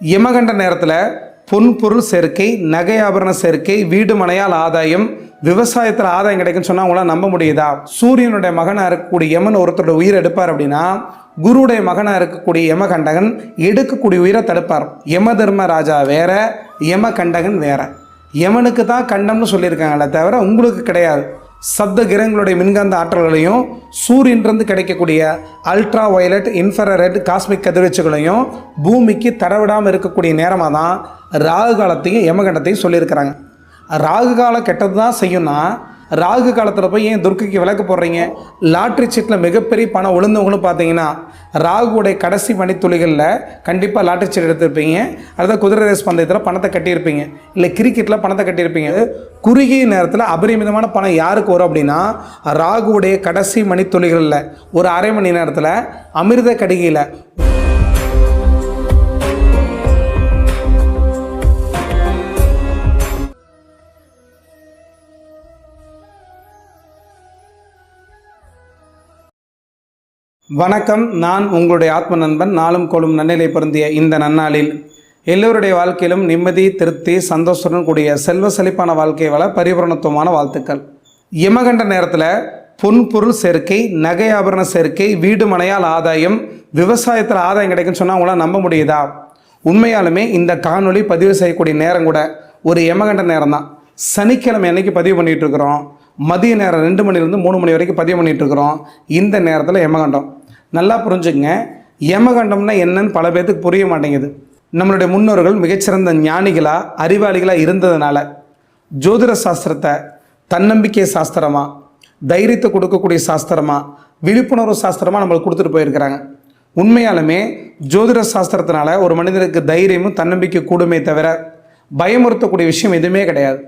யமகண்ட நேரத்தில் பொன் பொருள் சேர்க்கை நகை ஆபரண சேர்க்கை வீடு மனையால் ஆதாயம் விவசாயத்தில் ஆதாயம் கிடைக்குன்னு சொன்னால் அவங்களால் நம்ப முடியுதா? சூரியனுடைய மகனாக இருக்கக்கூடிய யமன் ஒருத்தருடைய உயிர் எடுப்பார் அப்படின்னா குருடைய மகனாக இருக்கக்கூடிய யமகண்டகன் எடுக்கக்கூடிய உயிரை தடுப்பார். யம தர்ம ராஜா வேற யமகண்டகன் வேற. யமனுக்கு தான் கண்டம்னு சொல்லியிருக்காங்களே தவிர உங்களுக்கு கிடையாது. சப்த கிரகங்களுடைய மின்காந்த ஆற்றல்களையும் சூரியன்லேருந்து கிடைக்கக்கூடிய அல்ட்ரா வயலட் இன்ஃபரரெட் காஸ்மிக் கதிர்வீச்சுகளையும் பூமிக்கு தடவிடாமல் இருக்கக்கூடிய நேரமாக தான் ராகு காலத்தையும் யமகண்டத்தையும் சொல்லியிருக்கிறாங்க. ராகு காலம் கெட்டது தான் செய்யும்னா ராகு காலத்தில் போய் ஏன் துர்க்கைக்கு விளக்கு போடுறீங்க? லாட்ரி சீட்டில் மிகப்பெரிய பணம் விழுந்தவங்களும் பார்த்தீங்கன்னா ராகுவுடைய கடைசி மணித்துளிகளில் கண்டிப்பாக லாட்ரி சீட் எடுத்திருப்பீங்க. அடுத்த குதிரை ரேஸ் பந்தயத்தில் பணத்தை கட்டியிருப்பீங்க. இல்லை கிரிக்கெட்டில் பணத்தை கட்டியிருப்பீங்க. குறுகிய நேரத்தில் அபரிமிதமான பணம் யாருக்கு வரும் அப்படின்னா ராகுவுடைய கடைசி மணித்துளிகளில் ஒரு அரை மணி நேரத்தில் அமிர்த கடிகையில் வணக்கம். நான் உங்களுடைய ஆத்ம நண்பன் நாளும் கோளும் நன்னிலை பொருந்திய இந்த நன்னாளில் எல்லோருடைய வாழ்க்கையிலும் நிம்மதி திருப்தி சந்தோஷத்துடன் கூடிய செல்வ செழிப்பான வாழ்க்கை வள பரிபூரணத்துவமான வாழ்த்துக்கள். யமகண்ட நேரத்தில் பொன்பொருள் சேர்க்கை நகை ஆபரண சேர்க்கை வீடு மனையால் ஆதாயம் விவசாயத்தில் ஆதாயம் கிடைக்குன்னு சொன்னால் உங்களால் நம்ப முடியுதா? உண்மையாலுமே இந்த காணொளி பதிவு செய்யக்கூடிய நேரம் கூட ஒரு யமகண்ட நேரம் தான் சனிக்கிழமை அன்னைக்கு பதிவு பண்ணிகிட்டு இருக்கிறோம். மதிய நேரம் ரெண்டு மணிலேருந்து மூணு மணி வரைக்கும் பதிவு பண்ணிகிட்ருக்குறோம் இந்த நேரத்தில் யமகண்டம். நல்லா புரிஞ்சுங்க யமகண்டம்னா என்னன்னு பல பேர்த்துக்கு புரிய மாட்டேங்குது. நம்மளுடைய முன்னோர்கள் மிகச்சிறந்த ஞானிகளாக அறிவாளிகளாக இருந்ததுனால ஜோதிட சாஸ்திரத்தை தன்னம்பிக்கை சாஸ்திரமாக தைரியத்தை கொடுக்கக்கூடிய சாஸ்திரமாக விழிப்புணர்வு சாஸ்திரமாக நம்மளுக்கு கொடுத்துட்டு போயிருக்கிறாங்க. உண்மையாலுமே ஜோதிட சாஸ்திரத்தினால ஒரு மனிதனுக்கு தைரியமும் தன்னம்பிக்கை கூடுமே தவிர பயமுறுத்தக்கூடிய விஷயம் எதுவுமே கிடையாது.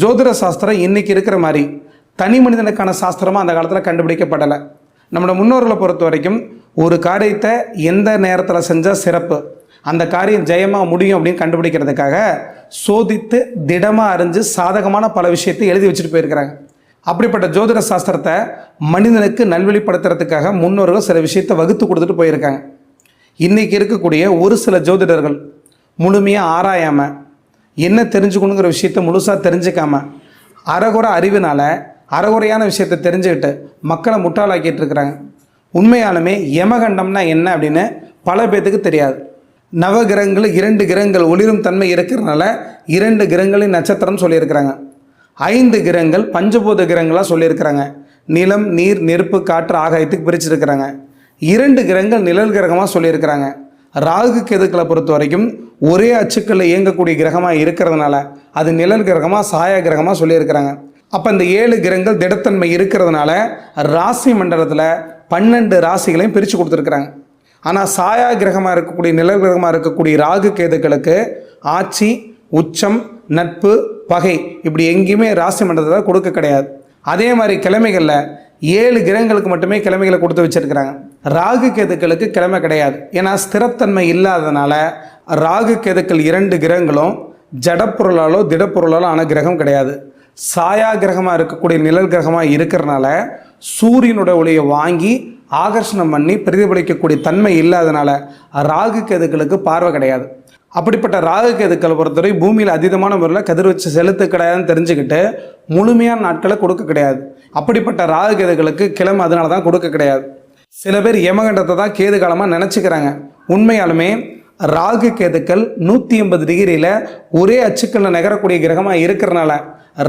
ஜோதிட சாஸ்திரம் இன்றைக்கி இருக்கிற மாதிரி தனி மனிதனுக்கான சாஸ்திரமாக அந்த காலத்தில் கண்டுபிடிக்கப்படலை. நம்மளோட முன்னோர்களை பொறுத்த வரைக்கும் ஒரு காரியத்தை எந்த நேரத்தில் செஞ்சால் சிறப்பு அந்த காரியம் ஜெயமாக முடியும் அப்படின்னு கண்டுபிடிக்கிறதுக்காக சோதித்து திடமாக அறிஞ்சு சாதகமான பல விஷயத்தை எழுதி வச்சுட்டு போயிருக்கிறாங்க. அப்படிப்பட்ட ஜோதிட சாஸ்திரத்தை மனிதனுக்கு நல்வழிப்படுத்துறதுக்காக முன்னோர்கள் சில விஷயத்தை வகுத்து கொடுத்துட்டு போயிருக்காங்க. இன்றைக்கி இருக்கக்கூடிய ஒரு சில ஜோதிடர்கள் முழுமையாக ஆராயாமல் என்ன தெரிஞ்சுக்கணுங்கிற விஷயத்த முழுசாக தெரிஞ்சுக்காம அறகுறை அறிவினால் அறகுறையான விஷயத்தை தெரிஞ்சுக்கிட்டு மக்களை முட்டாளாக்கிட்டு இருக்கிறாங்க. உண்மையாலுமே யமகண்டம்னா என்ன அப்படின்னு பல பேர்த்துக்கு தெரியாது. நவ கிரகங்கள் இரண்டு கிரகங்கள் ஒளிரும் தன்மை இருக்கிறதுனால இரண்டு கிரகங்களின் நட்சத்திரம் சொல்லியிருக்கிறாங்க. ஐந்து கிரகங்கள் பஞ்சபூத கிரகங்களாக சொல்லியிருக்கிறாங்க. நிலம் நீர் நெருப்பு காற்று ஆகாயத்துக்கு பிரிச்சிருக்கிறாங்க. இரண்டு கிரகங்கள் நிழல் கிரகமாக சொல்லியிருக்கிறாங்க. ராகு கேதுக்களை பொறுத்த வரைக்கும் ஒரே அச்சுக்களில் இயங்கக்கூடிய கிரகமாக இருக்கிறதுனால அது நிழல் கிரகமாக சாயா கிரகமாக சொல்லியிருக்கிறாங்க. அப்போ இந்த ஏழு கிரகங்கள் திடத்தன்மை இருக்கிறதுனால ராசி மண்டலத்தில் பன்னெண்டு ராசிகளையும் பிரித்து கொடுத்துருக்குறாங்க. ஆனால் சாயா கிரகமாக இருக்கக்கூடிய நிழல் கிரகமாக இருக்கக்கூடிய ராகு கேதுக்களுக்கு ஆட்சி உச்சம் நட்பு பகை இப்படி எங்கேயுமே ராசி மண்டலத்தில் கொடுக்க கிடையாது. அதே மாதிரி கிழமைகளில் ஏழு கிரகங்களுக்கு மட்டுமே கிழமைகளை கொடுத்து வச்சுருக்கிறாங்க. ராகு கேதுக்களுக்கு கிழமை கிடையாது. ஏன்னா ஸ்திரத்தன்மை இல்லாததுனால ராகு கேதுக்கள் இரண்டு கிரகங்களும் ஜடப்பொருளாலோ திடப்பொருளாலோ ஆன கிரகம் கிடையாது. சாயா கிரகமாக இருக்கக்கூடிய நிழல் கிரகமாக இருக்கிறனால சூரியனோட ஒளியை வாங்கி ஆகர்ஷணம் பண்ணி பிரதிபலிக்கக்கூடிய தன்மை இல்லாதனால ராகு கேதுக்களுக்கு பார்வை கிடையாது. அப்படிப்பட்ட ராகு கேதுக்களை பொறுத்தவரை பூமியில் அதீதமான முறையில் கதிர்வச்சு செலுத்து கிடையாதுன்னு தெரிஞ்சுக்கிட்டு முழுமையான நாட்களை கொடுக்க கிடையாது. அப்படிப்பட்ட ராகு கேதுகளுக்கு கிழமை அதனால தான் கொடுக்க கிடையாது. சில பேர் யமகண்டத்தை தான் கேது காலமாக நினச்சிக்கிறாங்க. உண்மையாலுமே ராகு கேதுக்கள் நூற்றி எண்பது டிகிரியில் ஒரே அச்சுக்களில் நகரக்கூடிய கிரகமாக இருக்கிறனால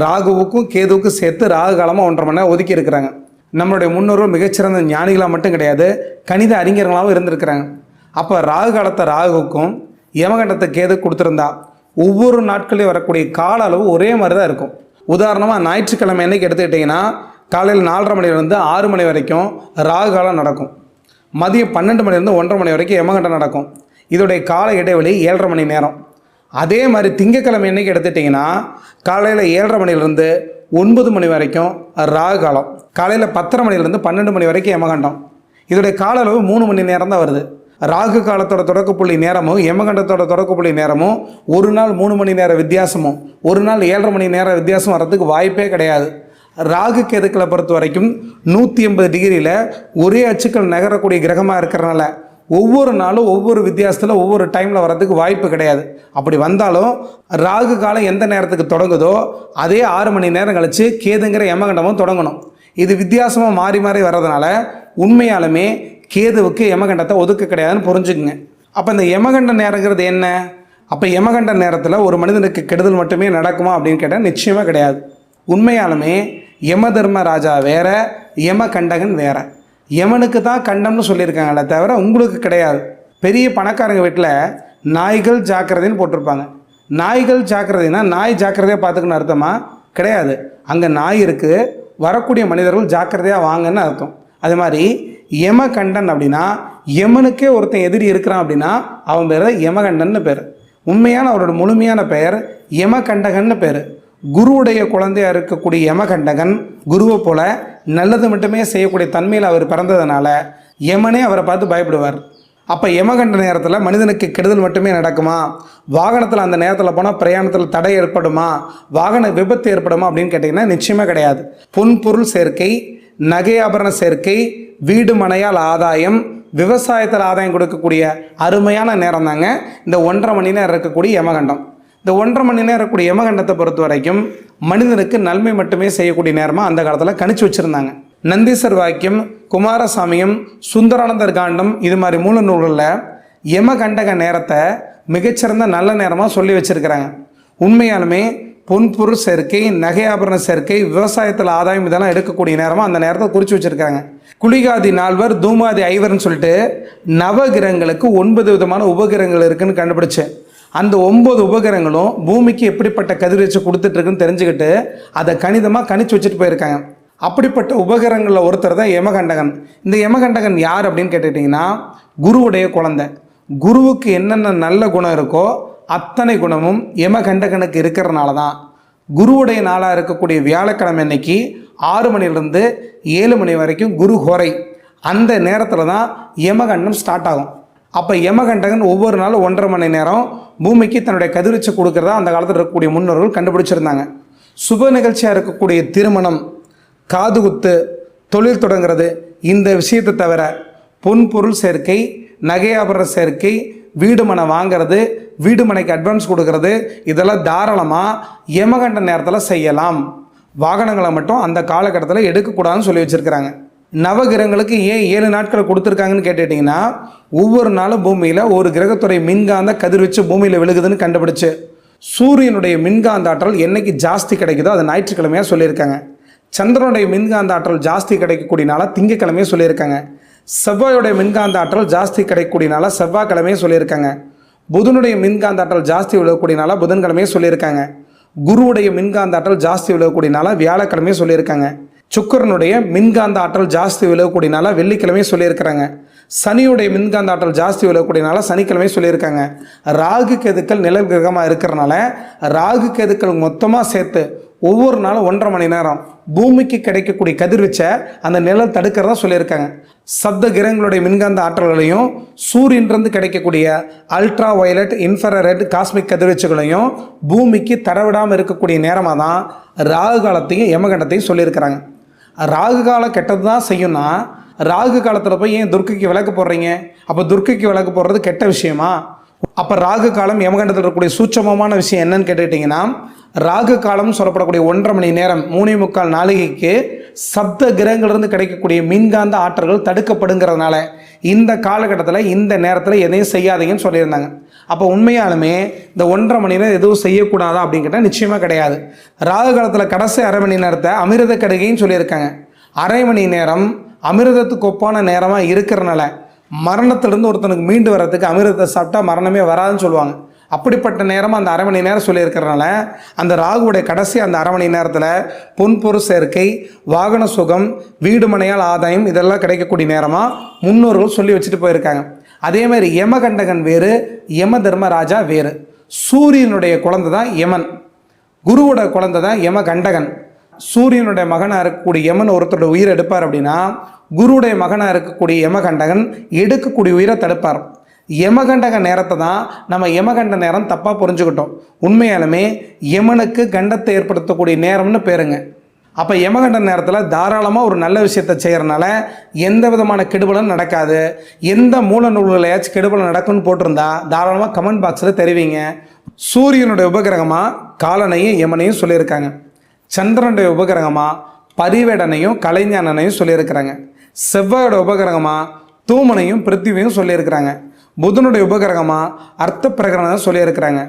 ராகுவுக்கும் கேதுவுக்கும் சேர்த்து ராகு காலமாக ஒன்றரை மணி நேரம் ஒதுக்கி இருக்கிறாங்க. நம்மளுடைய முன்னோர்கள் மிகச்சிறந்த ஞானிகளாக மட்டும் கிடையாது கணித அறிஞர்களாகவும் இருந்திருக்கிறாங்க. அப்போ ராகு காலத்தை ராகுவுக்கும் யமகண்டத்தை கேது கொடுத்துருந்தா ஒவ்வொரு நாட்களையும் வரக்கூடிய கால அளவு ஒரே மாதிரி தான் இருக்கும். உதாரணமாக ஞாயிற்றுக்கிழமை என்னைக்கு எடுத்துக்கிட்டிங்கன்னா காலையில் நாலரை மணிலேருந்து ஆறு மணி வரைக்கும் ராகு காலம் நடக்கும். மதியம் பன்னெண்டு மணிலேருந்து ஒன்றரை மணி வரைக்கும் எமகண்டம் நடக்கும். இதோடைய கால இடைவெளி ஏழரை மணி நேரம். அதே மாதிரி திங்கக்கிழமை என்னைக்கு எடுத்துட்டிங்கன்னா காலையில் ஏழரை மணிலேருந்து ஒன்பது மணி வரைக்கும் ராகு காலம். காலையில் பத்தரை மணிலேருந்து பன்னெண்டு மணி வரைக்கும் யமகண்டம் இதோடைய கால அளவு மூணு மணி நேரம் தான் வருது. ராகு காலத்தோட தொடக்க புள்ளி நேரமும் யமகண்டத்தோட தொடக்க புள்ளி நேரமும் ஒரு நாள் மூணு மணி நேர வித்தியாசமும் ஒரு நாள் ஏழரை மணி நேர வித்தியாசம் வர்றதுக்கு வாய்ப்பே கிடையாது. ராகு கேதுக்களை பொறுத்த வரைக்கும் நூற்றி எண்பது டிகிரியில் ஒரே அச்சுக்கள் நகரக்கூடிய கிரகமாக இருக்கிறனால ஒவ்வொரு நாளும் ஒவ்வொரு வித்தியாசத்தில் ஒவ்வொரு டைமில் வரதுக்கு வாய்ப்பு கிடையாது. அப்படி வந்தாலும் ராகு காலம் எந்த நேரத்துக்கு தொடங்குதோ அதே ஆறு மணி நேரம் கழித்து கேதுங்கிற யமகண்டமும் தொடங்கணும். இது வித்தியாசமாக மாறி மாறி வர்றதுனால உண்மையாலுமே கேதுவுக்கு யமகண்டத்தை ஒதுக்க கிடையாதுன்னு புரிஞ்சுக்குங்க. அப்போ இந்த யமகண்ட நேரங்கிறது என்ன? அப்போ யமகண்ட நேரத்தில் ஒரு மனிதனுக்கு கெடுதல் மட்டுமே நடக்குமா அப்படின்னு கேட்டால் நிச்சயமாக கிடையாது. உண்மையாலுமே யம தர்ம ராஜா வேற யம கண்டகன் வேற. யமனுக்கு தான் கண்டம்னு சொல்லியிருக்காங்களே தவிர உங்களுக்கு கிடையாது. பெரிய பணக்காரங்க வீட்டில் நாய்கள் ஜாக்கிரதைன்னு போட்டிருப்பாங்க. நாய்கள் ஜாக்கிரதைனா நாய் ஜாக்கிரதையாக பார்த்துக்கணும் அர்த்தமா? கிடையாது. அங்கே நாய் இருக்குது வரக்கூடிய மனிதர்கள் ஜாக்கிரதையாக வாங்கன்னு அர்த்தம். அது மாதிரி யமகண்டன் அப்படின்னா யமனுக்கே ஒருத்தன் எதிரி இருக்கிறான் அப்படின்னா அவன் பேர் யமகண்டன்னு பேர். உண்மையான அவரோட முழுமையான பெயர் யமகண்டகன்னு பேர். குருவுடைய குழந்தையா இருக்கக்கூடிய யமகண்டகன் குருவை போல நல்லது மட்டுமே செய்யக்கூடிய தன்மையில் அவர் பிறந்ததுனால யமனே அவரை பார்த்து பயப்படுவார். அப்போ யமகண்ட நேரத்தில் மனிதனுக்கு கெடுதல் மட்டுமே நடக்குமா? வாகனத்தில் அந்த நேரத்தில் போனால் பிரயாணத்தில் தடை ஏற்படுமா? வாகன விபத்து ஏற்படுமா அப்படின்னு கேட்டிங்கன்னா நிச்சயமாக கிடையாது. பொன் பொருள் சேர்க்கை நகை ஆபரண சேர்க்கை வீடு மனையால் ஆதாயம் விவசாயத்தில் ஆதாயம் கொடுக்கக்கூடிய அருமையான நேரம் தாங்க இந்த ஒன்றரை மணி நேரம் இருக்கக்கூடிய யமகண்டம். இந்த ஒன்றரை மணி நேரம் கூடிய யமகண்டத்தை பொறுத்த வரைக்கும் மனிதனுக்கு நன்மை மட்டுமே செய்யக்கூடிய நேரமாக அந்த காலத்தில் கணிச்சு வச்சுருந்தாங்க. நந்தீஸ்வர் வாக்கியம் குமாரசாமியும் சுந்தரானந்தர் காண்டம் இது மாதிரி மூல நூல்களில் யமகண்டக நேரத்தை மிகச்சிறந்த நல்ல நேரமாக சொல்லி வச்சுருக்கிறாங்க. உண்மையாலுமே பொன்பொருள் சேர்க்கை நகை ஆபரண சேர்க்கை விவசாயத்தில் ஆதாயம் இதெல்லாம் எடுக்கக்கூடிய நேரமாக அந்த நேரத்தை குறித்து வச்சுருக்காங்க குளிகாதி நால்வர் தூமாதி ஐவர்னு சொல்லிட்டு நவகிரகங்களுக்கு ஒன்பது விதமான உபகிரகங்கள் இருக்குன்னு கண்டுபிடிச்சேன் அந்த ஒம்பது உபகரங்களும் பூமிக்கு எப்படிப்பட்ட கதிர்வீச்சு கொடுத்துட்ருக்குன்னு தெரிஞ்சுக்கிட்டு அதை கணிதமாக கணிச்சு வச்சுட்டு போயிருக்காங்க. அப்படிப்பட்ட உபகரணங்களில் ஒருத்தர் தான் யமகண்டகன். இந்த யமகண்டகன் யார் அப்படின்னு கேட்டுக்கிட்டிங்கன்னா குருவுடைய குழந்தை. குருவுக்கு என்னென்ன நல்ல குணம் இருக்கோ அத்தனை குணமும் யமகண்டகனுக்கு இருக்கிறனால தான். குருவுடைய நாளாக இருக்கக்கூடிய வியாழக்கிழமை அன்னைக்கு ஆறு மணிலேருந்து ஏழு மணி வரைக்கும் குரு ஹோரை அந்த நேரத்தில் தான் யமகண்டம் ஸ்டார்ட் ஆகும். அப்போ யமகண்டகன் ஒவ்வொரு நாளும் ஒன்றரை மணி நேரம் பூமிக்கு தன்னுடைய கதிர்வீச்சு கொடுக்குறதா அந்த காலத்தில் இருக்கக்கூடிய முன்னோர்கள் கண்டுபிடிச்சிருந்தாங்க. சுப நிகழ்ச்சியாக இருக்கக்கூடிய திருமணம் காதுகுத்து தொழில் தொடங்குறது இந்த விஷயத்தை தவிர பொன் பொருள் சேர்க்கை நகையாபர சேர்க்கை வீடு மனை வாங்குறது வீடு மனைக்கு அட்வான்ஸ் கொடுக்கறது இதெல்லாம் தாராளமாக யமகண்ட நேரத்தில் செய்யலாம். வாகனங்களை மட்டும் அந்த காலகட்டத்தில் எடுக்கக்கூடாதுன்னு சொல்லி வச்சுருக்கிறாங்க. நவகிரகங்களுக்கு ஏன் ஏழு நாட்கள் கொடுத்துருக்காங்கன்னு கேட்டுட்டிங்கன்னா ஒவ்வொரு நாளும் பூமியில் ஒரு கிரகத்துடைய மின்காந்த கதிர்வீச்சு பூமியில் விழுகுதுன்னு கண்டுபிடிச்சு சூரியனுடைய மின்காந்த ஆற்றல் என்னைக்கு ஜாஸ்தி கிடைக்குதோ அது ஞாயிற்றுக்கிழமையாக சொல்லியிருக்காங்க. சந்திரனுடைய மின்காந்த ஆற்றல் ஜாஸ்தி கிடைக்கக்கூடிய நாளாக திங்கக்கிழமையே சொல்லியிருக்காங்க. செவ்வாயோடைய மின்காந்த ஆற்றல் ஜாஸ்தி கிடைக்கக்கூடிய நாளாக செவ்வாய்க்கிழமையே சொல்லியிருக்காங்க. புதனுடைய மின்காந்த ஆற்றல் ஜாஸ்தி விழக்கூடிய நாளாக புதன்கிழமையே சொல்லியிருக்காங்க. குருவுடைய மின்காந்த ஆற்றல் ஜாஸ்தி விழக்கூடிய நாளாக வியாழக்கிழமையே சொல்லியிருக்காங்க. சுக்கரனுடைய மின்காந்த ஆற்றல் ஜாஸ்தி விழக்கூடிய வெள்ளிக்கிழமையும் சொல்லியிருக்கிறாங்க. சனியுடைய மின்காந்த ஆற்றல் ஜாஸ்தி விழக்கூடிய நாளாக சனிக்கிழமை சொல்லியிருக்காங்க. ராகு கெதுக்கள் நிழல் கிரகமாக இருக்கிறனால ராகு கெதுக்கள் மொத்தமாக சேர்த்து ஒவ்வொரு நாளும் ஒன்றரை மணி நேரம் பூமிக்கு கிடைக்கக்கூடிய கதிர்வீச்சை அந்த நிழல் தடுக்கிறதா சொல்லியிருக்காங்க. சப்த கிரகங்களுடைய மின்காந்த ஆற்றல்களையும் சூரியன்லேருந்து கிடைக்கக்கூடிய அல்ட்ரா வயலட் இன்ஃபரரெட் காஸ்மிக் கதிர்வீச்சுகளையும் பூமிக்கு தரவிடாமல் இருக்கக்கூடிய நேரமாக தான் ராகு காலத்தையும் யமகண்டத்தையும் சொல்லியிருக்கிறாங்க. ராகு காலம் கெட்டது தான் செய்யும்னா ராகு காலத்தில் போய் ஏன் துர்க்கைக்கு விளக்கு போடுறீங்க? அப்போ துர்க்கைக்கு விளக்கு போடுறது கெட்ட விஷயமா? அப்போ ராகு காலம் யமகண்டத்தில் இருக்கக்கூடிய சூட்சமமான விஷயம் என்னன்னு கேட்டுக்கிட்டிங்கன்னா ராகு காலம் சொல்லப்படக்கூடிய ஒன்றரை மணி நேரம் மூணே முக்கால் நாளிகைக்கு சப்த கிரகங்களிலிருந்து கிடைக்கக்கூடிய மின்காந்த ஆற்றல்கள் தடுக்கப்படுங்கிறதுனால இந்த காலகட்டத்தில் இந்த நேரத்தில் எதையும் செய்யாதீங்கன்னு சொல்லியிருந்தாங்க. அப்போ உண்மையாலுமே இந்த ஒன்றரை மணி நேரம் எதுவும் செய்யக்கூடாதா அப்படின்னு கேட்டால் நிச்சயமாக கிடையாது. ராகு காலத்தில் கடைசி அரை மணி நேரத்தை அமிர்த கடுகைன்னு சொல்லியிருக்காங்க. அரை மணி நேரம் அமிர்தத்துக்கு ஒப்பான நேரமாக இருக்கிறனால மரணத்திலிருந்து ஒருத்தனுக்கு மீண்டு வர்றதுக்கு அமிர்தத்தை சாப்பிட்டா மரணமே வராதுன்னு சொல்லுவாங்க. அப்படிப்பட்ட நேரமாக அந்த அரை மணி நேரம் சொல்லியிருக்கிறனால அந்த ராகுவுடைய கடைசி அந்த அரை மணி நேரத்தில் பொன்பொரு சேர்க்கை வாகன சுகம் வீடு மனையால் ஆதாயம் இதெல்லாம் கிடைக்கக்கூடிய நேரமாக முன்னோர்கள் சொல்லி வச்சுட்டு போயிருக்காங்க. அதே மாதிரி யமகண்டகன் வேறு யம தர்மராஜா வேறு. சூரியனுடைய குழந்தை தான் யமன். குருவோட குழந்தை தான் யமகண்டகன். சூரியனுடைய மகனாக இருக்கக்கூடிய யமன் ஒருத்தரோட உயிரை எடுப்பார் அப்படின்னா குருவுடைய மகனாக இருக்கக்கூடிய யமகண்டகன் எடுக்கக்கூடிய உயிரை தடுப்பார். யமகண்டக நேரத்தை தான் நம்ம யமகண்ட நேரம் தப்பாக புரிஞ்சுக்கிட்டோம். உண்மையாலுமே யமனுக்கு கண்டத்தை ஏற்படுத்தக்கூடிய நேரம்னு பேருங்க. அப்போ யமகண்ட நேரத்தில் தாராளமாக ஒரு நல்ல விஷயத்தை செய்கிறனால எந்த விதமான கெடுபலும் நடக்காது. எந்த மூல நூல்களையாச்சும் கெடுபலம் நடக்கும்னு போட்டிருந்தா தாராளமாக கமெண்ட் பாக்ஸில் தெரிவிங்க. சூரியனுடைய உபகிரகமாக காலனையும் யமனையும் சொல்லியிருக்காங்க. சந்திரனுடைய உபகிரகமாக பரிவேடனையும் கலைஞானனையும் சொல்லியிருக்கிறாங்க. செவ்வாயோட உபகிரகமாக தூமனையும் பிருத்திவியும் சொல்லியிருக்கிறாங்க. புதனுடைய உபகிரகமாக அர்த்த பிரகரணம் சொல்லியிருக்கிறாங்க.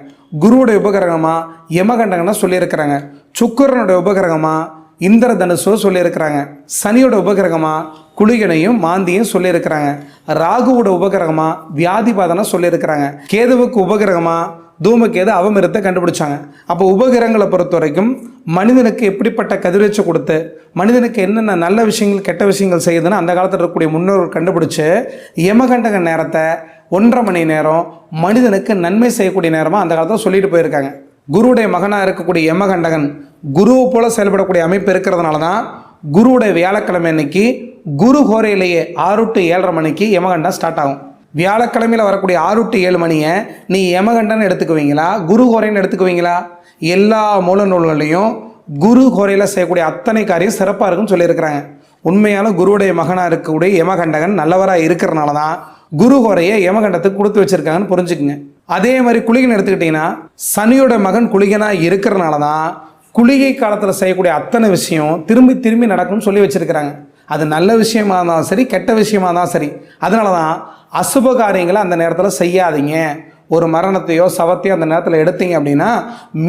குருவுடைய உபகிரகமாக யமகண்டகனை சொல்லியிருக்கிறாங்க. சுக்கரனுடைய உபகிரகமாக இந்திர தனுசோ சொல்லியிருக்கிறாங்க. சனியோட உபகிரகமாக குளிகனையும் மாந்தியும் சொல்லியிருக்கிறாங்க. ராகுவோட உபகிரகமாக வியாதிபாதனை சொல்லியிருக்கிறாங்க. கேதுவுக்கு உபகிரகமாக தூமக்கேது அவமிருத்தை கண்டுபிடிச்சாங்க. அப்போ உபகிரகங்களை பொறுத்த வரைக்கும் மனிதனுக்கு எப்படிப்பட்ட கதிர்வீச்சு கொடுத்து மனிதனுக்கு என்னென்ன நல்ல விஷயங்கள் கெட்ட விஷயங்கள் செய்யுதுன்னு அந்த காலத்தில் இருக்கக்கூடிய முன்னோர்கள் கண்டுபிடிச்சு யமகண்டக நேரத்தை ஒன்றரை மணி நேரம் மனிதனுக்கு நன்மை செய்யக்கூடிய நேரமாக அந்த காலத்தில் சொல்லிட்டு போயிருக்காங்க. குருவுடைய மகனாக இருக்கக்கூடிய யமகண்டகன் குருவை போல செயல்படக்கூடிய அமைப்பு இருக்கிறதுனால தான் குருவுடைய வியாழக்கிழமை அன்னைக்கு குரு ஹோரையிலேயே ஆறு டு ஏழரை மணிக்கு யமகண்டம் ஸ்டார்ட் ஆகும். வியாழக்கிழமையில் வரக்கூடிய ஆறு டு ஏழு மணியை நீ யமகண்டன் எடுத்துக்குவீங்களா? குரு ஹோரைன்னு எடுத்துக்குவீங்களா? எல்லா மூல நூல்களையும் குரு ஹோரையில் செய்யக்கூடிய அத்தனை காரியம் சிறப்பாக இருக்குன்னு சொல்லியிருக்கிறாங்க. உண்மையான குருவுடைய மகனாக இருக்கக்கூடிய யமகண்டகன் நல்லவராக இருக்கிறனால தான் குரு ஹோரையை யமகண்டத்துக்கு கொடுத்து வச்சிருக்காங்கன்னு புரிஞ்சுக்குங்க. அதே மாதிரி குளிகன் எடுத்துக்கிட்டிங்கன்னா சனியோட மகன் குளிகனாக இருக்கிறனால தான் குளிகை காலத்தில் செய்யக்கூடிய அத்தனை விஷயம் திரும்பி திரும்பி நடக்கும்னு சொல்லி வச்சுருக்கிறாங்க. அது நல்ல விஷயமா இருந்தாலும் சரி கெட்ட விஷயமா இருந்தாலும் சரி. அதனால தான் அசுப காரியங்களை அந்த நேரத்தில் செய்யாதீங்க. ஒரு மரணத்தையோ சவத்தையோ அந்த நேரத்தில் எடுத்தீங்க அப்படின்னா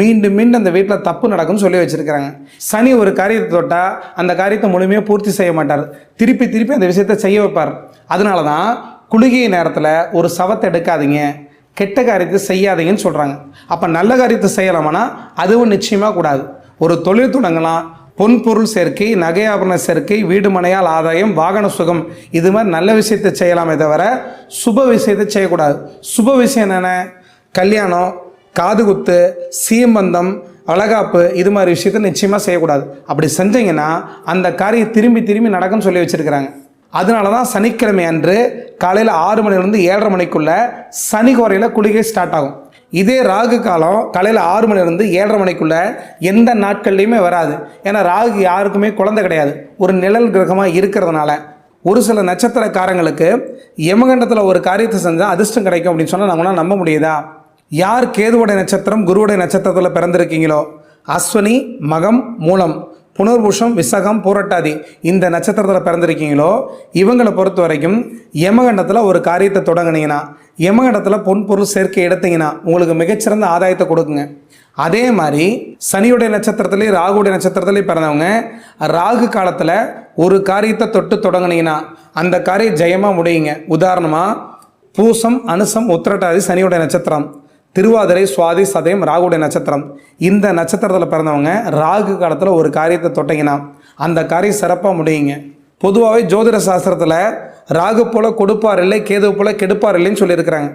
மீண்டும் மீண்டும் அந்த வீட்டில் தப்பு நடக்கும்னு சொல்லி வச்சுருக்கிறாங்க. சனி ஒரு காரியத்தை தொட்டால் அந்த காரியத்தை முழுமையாக பூர்த்தி செய்ய மாட்டார். திருப்பி திருப்பி அந்த விஷயத்தை செய்ய வைப்பார். அதனால தான் குளிகை நேரத்தில் ஒரு சவத்தை எடுக்காதீங்க. கெட்ட காரியத்தை செய்யாதீங்கன்னு சொல்கிறாங்க அப்போ நல்ல காரியத்தை செய்யலாமானா அதுவும் நிச்சயமாக கூடாது. ஒரு தொழில் தொடங்கலாம். பொன் பொருள் சேர்க்கை நகை ஆபரண சேர்க்கை வீடு மனையால் ஆதாயம் வாகன சுகம். இது மாதிரி நல்ல விஷயத்தை செய்யலாமே தவிர சுப விஷயத்தை செய்யக்கூடாது. சுப விஷயம் என்னென்ன? கல்யாணம் காதுகுத்து சீமந்தம் அழகாப்பு இது மாதிரி விஷயத்தை நிச்சயமாக செய்யக்கூடாது. அப்படி செஞ்சீங்கன்னா அந்த காரியம் திரும்பி திரும்பி நடக்கும்னு சொல்லி வச்சுருக்கிறாங்க. அதனால தான் சனிக்கிழமை அன்று காலையில் ஆறு மணிலேருந்து ஏழரை மணிக்குள்ளே சனி குறையில் குளிகை ஸ்டார்ட் ஆகும். இதே ராகு காலம் காலையில் ஆறு மணிலேருந்து ஏழரை மணிக்குள்ள எந்த நாட்கள்லையுமே வராது. ஏன்னா ராகு யாருக்குமே குழந்தை கிடையாது. ஒரு நிழல் கிரகமாக இருக்கிறதுனால. ஒரு சில நட்சத்திரக்காரங்களுக்கு யமகண்டத்தில் ஒரு காரியத்தை செஞ்சால் அதிர்ஷ்டம் கிடைக்கும் அப்படின்னு சொன்னால் நம்மளால் நம்ப முடியுதா? யார் கேதுவோடைய நட்சத்திரம் குருவுடைய நட்சத்திரத்தில் பிறந்திருக்கீங்களோ? அஸ்வினி மகம் மூலம். புனர்பூஷம் விசகம் பூரட்டாதி. இந்த நட்சத்திரத்தில் பிறந்திருக்கீங்களோ இவங்களை பொறுத்த வரைக்கும் யமகண்டத்தில் ஒரு காரியத்தை தொடங்கினீங்கன்னா யமகண்டத்தில் பொன்பொருள் சேர்க்கை எடுத்தீங்கன்னா உங்களுக்கு மிகச்சிறந்த ஆதாயத்தை கொடுக்குங்க. அதே மாதிரி சனியுடைய நட்சத்திரத்துலேயும் ராகுடைய நட்சத்திரத்துலேயும் பிறந்தவங்க ராகு காலத்தில் ஒரு காரியத்தை தொட்டு தொடங்குனீங்கன்னா அந்த காரியம் ஜெயமாக முடியுங்க. உதாரணமாக பூசம் அனுசம் உத்திரட்டாதி சனியுடைய நட்சத்திரம். திருவாதிரை சுவாதி சதயம் ராகுடைய நட்சத்திரம். இந்த நட்சத்திரத்தில் பிறந்தவங்க ராகு காலத்தில் ஒரு காரியத்தை தொட்டிங்கன்னா அந்த காரியம் சிறப்பாக முடியுங்க. பொதுவாகவே ஜோதிட சாஸ்திரத்தில் ராகு போல கொடுப்பார் இல்லை கேது போல கெடுப்பார் இல்லைன்னு சொல்லியிருக்கிறாங்க.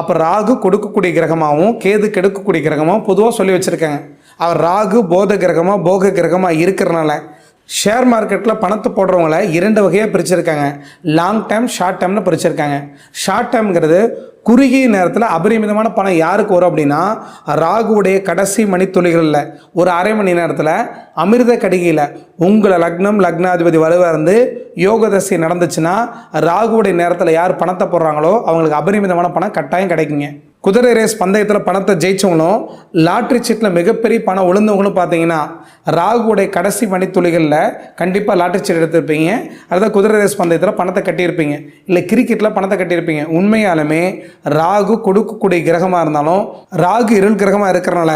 அப்போ ராகு கொடுக்கக்கூடிய கிரகமாகவும் கேது கெடுக்கக்கூடிய கிரகமாகவும் பொதுவாக சொல்லி வச்சுருக்காங்க. அவர் ராகு போத கிரகமாக போக கிரகமாக இருக்கிறனால ஷேர் மார்க்கெட்டில் பணத்தை போடுறவங்கள இரண்டு வகையாக பிரிச்சிருக்காங்க. லாங் டைம் ஷார்ட் டைம்னு பிரிச்சிருக்காங்க. ஷார்ட் டைம்ங்கிறது குறுகிய நேரத்தில் அபரிமிதமான பணம் யாருக்கு வரும் அப்படின்னா ராகுவுடைய கடைசி மணித்துளிகளில் ஒரு அரை மணி நேரத்தில் அமிர்த கடிகையில் உங்களை லக்னம் லக்னாதிபதி வலுவாக இருந்து நடந்துச்சுன்னா ராகுவுடைய நேரத்தில் யார் பணத்தை போடுறாங்களோ அவங்களுக்கு அபரிமிதமான பணம் கட்டாயம் கிடைக்குங்க. குதிரை ரேஸ் பந்தயத்தில் பணத்தை ஜெயிச்சவங்களும் லாட்ரி சீட்டில் மிகப்பெரிய பணம் விழுந்தவங்களும் பார்த்தீங்கன்னா ராகுவுடைய கடைசி மணித்துளிகளில் கண்டிப்பாக லாட்ரி சீட் எடுத்திருப்பீங்க. அதாவது குதிரை ரேஸ் பந்தயத்தில் பணத்தை கட்டியிருப்பீங்க. இல்லை கிரிக்கெட்டில் பணத்தை கட்டியிருப்பீங்க. உண்மையாலுமே ராகு கொடுக்கக்கூடிய கிரகமாக இருந்தாலும் ராகு இருள் கிரகமாக இருக்கிறனால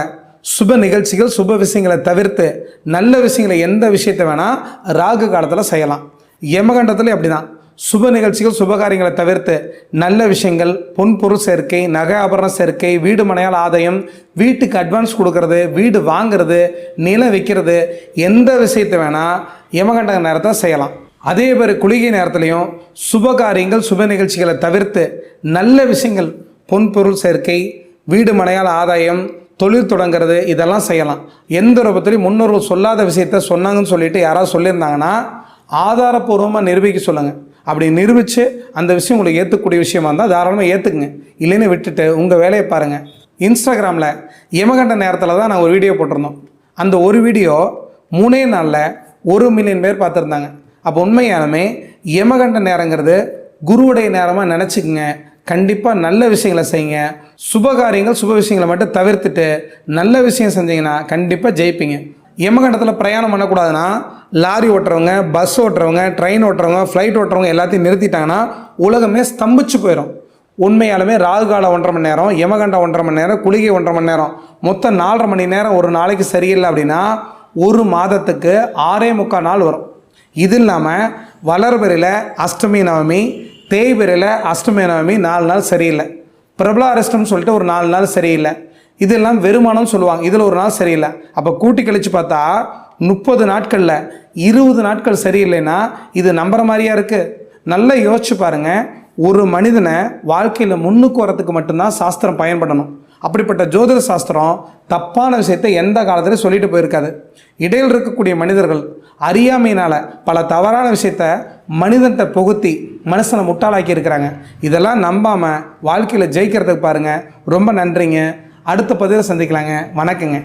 சுப நிகழ்ச்சிகள் சுப விஷயங்களை தவிர்த்து நல்ல விஷயங்களை எந்த விஷயத்தை வேணால் ராகு காலத்தில் செய்யலாம். யமகண்டத்துலேயும் அப்படி தான் சுப நிகழ்ச்சிகள் சுபகாரியங்களை தவிர்த்து நல்ல விஷயங்கள் பொன் பொருள் சேர்க்கை நகை ஆபரண சேர்க்கை வீடு மனையால் ஆதாயம் வீட்டுக்கு அட்வான்ஸ் கொடுக்கறது வீடு வாங்குறது நிலம் விற்கிறது எந்த விஷயத்தை வேணால் யமகண்ட நேரத்தை செய்யலாம். அதே மாதிரி குளிகை நேரத்துலையும் சுபகாரியங்கள் சுப நிகழ்ச்சிகளை தவிர்த்து நல்ல விஷயங்கள் பொன் பொருள் சேர்க்கை வீடு மனையால் ஆதாயம் தொழில் தொடங்குறது இதெல்லாம் செய்யலாம். எந்த ரூபத்திலையும் முன்னோர்கள் சொல்லாத விஷயத்த சொன்னாங்கன்னு சொல்லிட்டு யாராவது சொல்லியிருந்தாங்கன்னா ஆதாரப்பூர்வமாக நிரூபிக்க சொல்லுங்கள் அப்படி நிரூபித்து அந்த விஷயம் உங்களுக்கு ஏற்றுக்கூடிய விஷயமா இருந்தால் தாராளமாக ஏற்றுக்குங்க இல்லைன்னு விட்டுட்டு உங்கள் வேலையை பாருங்கள் இன்ஸ்டாகிராமில் யமகண்ட நேரத்தில் தான் நான் ஒரு வீடியோ போட்டிருந்தோம். அந்த ஒரு வீடியோ மூணே நாளில் ஒரு மில்லியன் பேர் பார்த்துருந்தாங்க. அப்போ உண்மையாலுமே யமகண்ட நேரங்கிறது குருவுடைய நேரமாக நினச்சிக்கங்க. கண்டிப்பாக நல்ல விஷயங்களை செய்யுங்க. சுபகாரியங்கள் சுப விஷயங்களை மட்டும் தவிர்த்துட்டு நல்ல விஷயம் செஞ்சீங்கன்னா கண்டிப்பாக ஜெயிப்பீங்க. யமகண்டத்தில் பிரயாணம் பண்ணக்கூடாதுன்னா லாரி ஓட்டுறவங்க பஸ் ஓட்டுறவங்க ட்ரெயின் ஓட்டுறவங்க ஃப்ளைட் ஓட்டுறவங்க எல்லாத்தையும் நிறுத்திட்டாங்கன்னா உலகமே ஸ்தம்பிச்சு போயிடும் உண்மையாலுமே ராகுகால ஒன்றரை மணி நேரம் யமகண்டம் ஒன்றரை மணி நேரம் குளிகை ஒன்றரை மணி நேரம். மொத்தம் நாலரை மணி நேரம் ஒரு நாளைக்கு சரியில்லை அப்படின்னா ஒரு மாதத்துக்கு ஆறே முக்கால் நாள் வரும். இது இல்லாமல் வளர்பிறையில் அஷ்டமி நவமி தேய்பிறையில் அஷ்டமி நவமி நாலு நாள் சரியில்லை. பிரபலாரிஷ்டம்னு சொல்லிட்டு ஒரு நாலு நாள் சரியில்லை. இதெல்லாம் வெறுமானம் சொல்லுவாங்க. இதில் ஒரு நாள் சரியில்லை. அப்போ கூட்டி கழித்து பார்த்தா முப்பது நாட்களில் இருபது நாட்கள் சரியில்லைன்னா இது நம்புற மாதிரியா இருக்குது நல்லா யோசிச்சு பாருங்க. ஒரு மனிதனை வாழ்க்கையில் முன்னுக்கு வரத்துக்கு மட்டும்தான் சாஸ்திரம் பயன்படணும். அப்படிப்பட்ட ஜோதிட சாஸ்திரம் தப்பான விஷயத்தை எந்த காலத்திலையும் சொல்லிட்டு போயிருக்காது. இடையில் இருக்கக்கூடிய மனிதர்கள் அறியாமையினால் பல தவறான விஷயத்த மனிதன்கிட்ட புகுத்தி மனுஷனை முட்டாளாக்கி இருக்கிறாங்க இதெல்லாம் நம்பாமல் வாழ்க்கையில் ஜெயிக்கிறதுக்கு பாருங்கள் ரொம்ப நன்றிங்க. அடுத்த பதிவில் சந்திக்கலாங்க. வணக்கங்க.